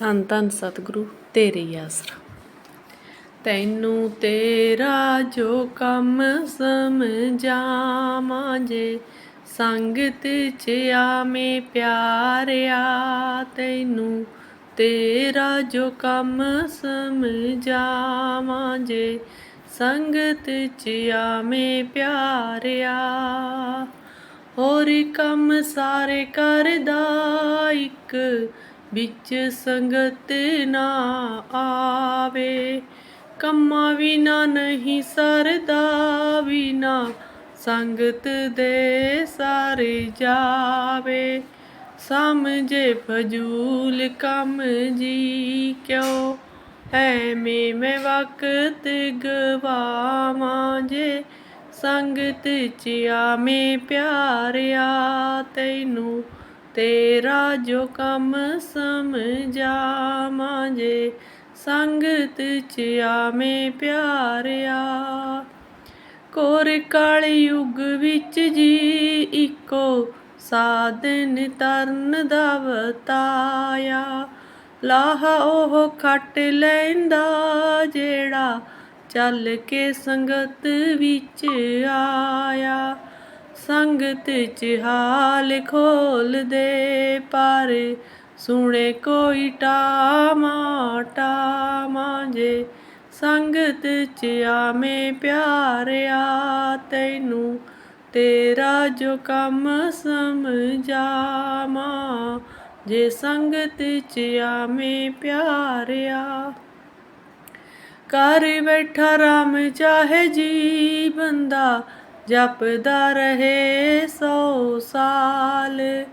ਧੰਨ ਧੰਨ ਸਤਿਗੁਰੂ, ਤੇਰੇ ਹੀ ਆਸਰਾ। ਤੈਨੂੰ ਤੇਰਾ ਜੋ ਕੰਮ ਸਮਝਾਵਾਂ ਜੇ, ਸੰਗਤ ਚ ਆਵੇਂ ਪਿਆਰਿਆ, ਤੈਨੂੰ ਤੇਰਾ ਜੋ ਕੰਮ ਸਮਝਾਵਾਂ ਜੇ, ਸੰਗਤ ਚ ਆਵੇਂ ਪਿਆਰਿਆ। ਹੋਰ ਕੰਮ ਸਾਰੇ ਕਰਦਾ ਇੱਕ ਵਿੱਚ ਸੰਗਤ ਨਾ ਆਵੇ। ਕੰਮਾਂ ਵਿਨਾ ਨਹੀਂ, ਸਰਦਾ ਵਿਨਾ ਸੰਗਤ ਦੇ ਸਾਰੇ ਜਾਵੇ। ਸਮਝੇ ਫਜੂਲ ਕੰਮ ਜੀ ਕਿਉ? ਐਵੇਂ ਮੈਂ ਵਕਤ ਗਵਾਵਾਂ ਜੇ ਸੰਗਤ ਚ ਆਵੇਂ ਪਿਆਰਿਆ ਤੈਨੂੰ। ਤੇਰਾ ਜੋ ਕੰਮ ਸਮਝਾਵਾਂ ਜੇ ਸੰਗਤ ਚ ਆਵੇਂ ਪਿਆਰਿਆ। ਕੋਰ ਕਾਲ ਯੁਗ ਵਿੱਚ ਜੀ ਇੱਕੋ, ਸਾਧਨ ਤਰਨ ਦਾ ਵਤਾਇਆ। ਲਾਹ ਉਹ ਖੱਟ ਲੈਂਦਾ ਜਿਹੜਾ ਚੱਲ ਕੇ ਸੰਗਤ ਵਿੱਚ ਆਇਆ। ਸੰਗਤ ਚ ਹਾਲ ਖੋਲ ਦੇ ਪਰ ਸੁਣੇ ਕੋਈ ਟਾਮਾ ਟਾਮਾ ਜੇ। ਸੰਗਤ ਚ ਆਵੇਂ ਪਿਆਰਿਆ ਤੈਨੂੰ, ਤੇਰਾ ਜੋ ਕੰਮ ਸਮਝਾਵਾਂ। ਜੇ ਸੰਗਤ ਚ ਆਵੇਂ ਪਿਆਰਿਆ, ਘਰ ਬੈਠਾ ਰਾਮ ਚਾਹੇ ਜੀ ਬੰਦਾ ਜਪਦਾ ਰਹੇ ਸੌ ਸਾਲ।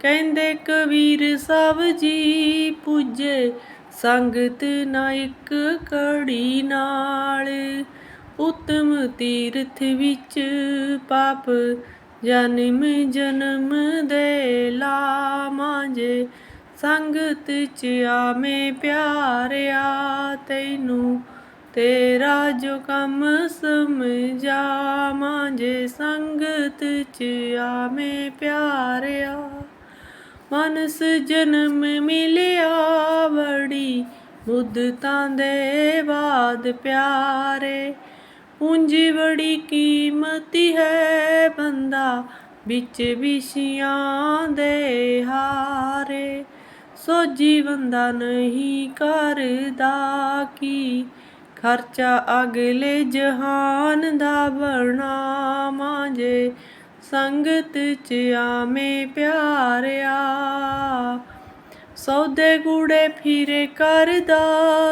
ਕਹਿੰਦੇ ਕਬੀਰ ਸਭ ਜੀ ਪੂਜੇ, ਸੰਗਤ ਨਾ ਇੱਕ ਕੜੀ ਨਾਲ। ਉਤਮ ਤੀਰਥ ਵਿੱਚ ਪਾਪ, ਜਨਮ ਜਨਮ ਦੇ ਲਾਵਾਂ ਜੇ। ਸੰਗਤ ਚ ਆਵੇਂ ਪਿਆਰਿਆ, ਤੈਨੂੰ ਤੇਰਾ ਜੋ ਕੰਮ ਸਮਝਾਵਾਂ, ਜੇ ਸੰਗਤ ਚ ਆਵੇਂ ਪਿਆਰਿਆ। ਮਨਸ ਜਨਮ ਮਿਲਿਆ ਬੜੀ ਮੁੱਦਤਾਂ ਦੇ ਬਾਦ ਪਿਆਰੇ। ਪੂੰਜੀ ਬੜੀ ਕੀਮਤੀ ਹੈ ਬੰਦਾ, ਵਿੱਚ ਵਿਸ਼ਿਆਂ ਦੇ ਹਾਰੇ। ਸੋਜੀ ਬੰਦਾ ਨਹੀਂ ਕਰਦਾ ਕੀ ਖਰਚਾ ਅਗਲੇ ਜਹਾਨ ਦਾ ਬਣਾਵਾਂ ਜੇ। ਸੰਗਤ ਚ ਆਵੇਂ ਪਿਆਰਿਆ। ਸੌਦੇ ਗੂੜੇ ਫਿਰੇ ਕਰਦਾ,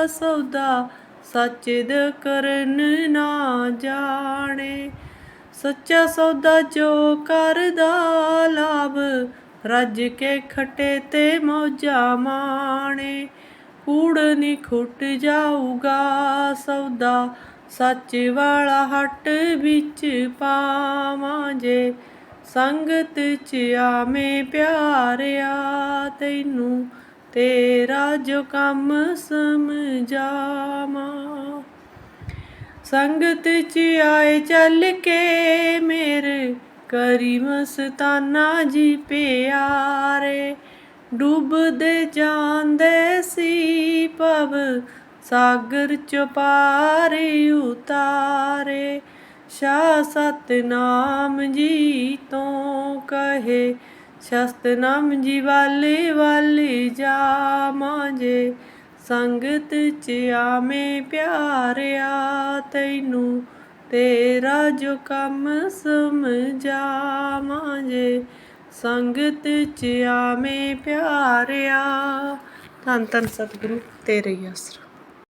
ਸੌਦਾ ਸੱਚ ਦ ਕਰਨ ਨਾ ਜਾਣੇ। ਸੱਚਾ ਸੌਦਾ ਜੋ ਕਰਦਾ, ਲਾਭ ਰੱਜ ਕੇ ਖਟੇ ਤੇ ਮੌਜਾ ਮਾਣੇ। ਕੂੜ ਨੀ ਖੁੱਟ ਜਾਊਗਾ ਸੌਦਾ ਸੱਚ ਵਾਲਾ ਹੱਟ ਵਿੱਚ ਪਾਵਾਂ ਜੇ ਸੰਗਤ ਚ ਆਵੇਂ ਪਿਆਰਿਆ, ਤੈਨੂੰ ਤੇਰਾ ਜੋ ਕੰਮ ਸਮਝਾਵਾਂ। ਸੰਗਤ ਚ ਆਏ ਚੱਲ ਕੇ ਮੇਰੇ ਕਰੀ ਮਸਤਾਨਾ ਜੀ ਪਿਆਰੇ, ਡੁੱਬਦੇ ਜਾਂਦੇ ਸੀ ਭਵ ਸਾਗਰ ਚ ਉਤਾਰੇ ਸ਼ਾ ਸਤਨਾਮ ਜੀ ਤੋਂ ਕਹੇ, ਸ਼ਸਤਨਾਮ ਜੀ ਵਾਲੇ ਵਾਲੇ ਜਾ ਮਾਂਜੇ ਸੰਗਤ ਚ ਆਵੇਂ ਪਿਆਰਿਆ ਤੈਨੂੰ, ਤੇਰਾ ਜੋ ਕੰਮ ਸਮਝਾਵਾਂ ਜੇ ਸੰਗਤ ਚ ਆਵੇਂ ਪਿਆਰਿਆ ਧੰਨ ਧੰਨ ਸਤਿਗੁਰੂ ਤੇਰੇ ਹੀ ਆਸਰਾ।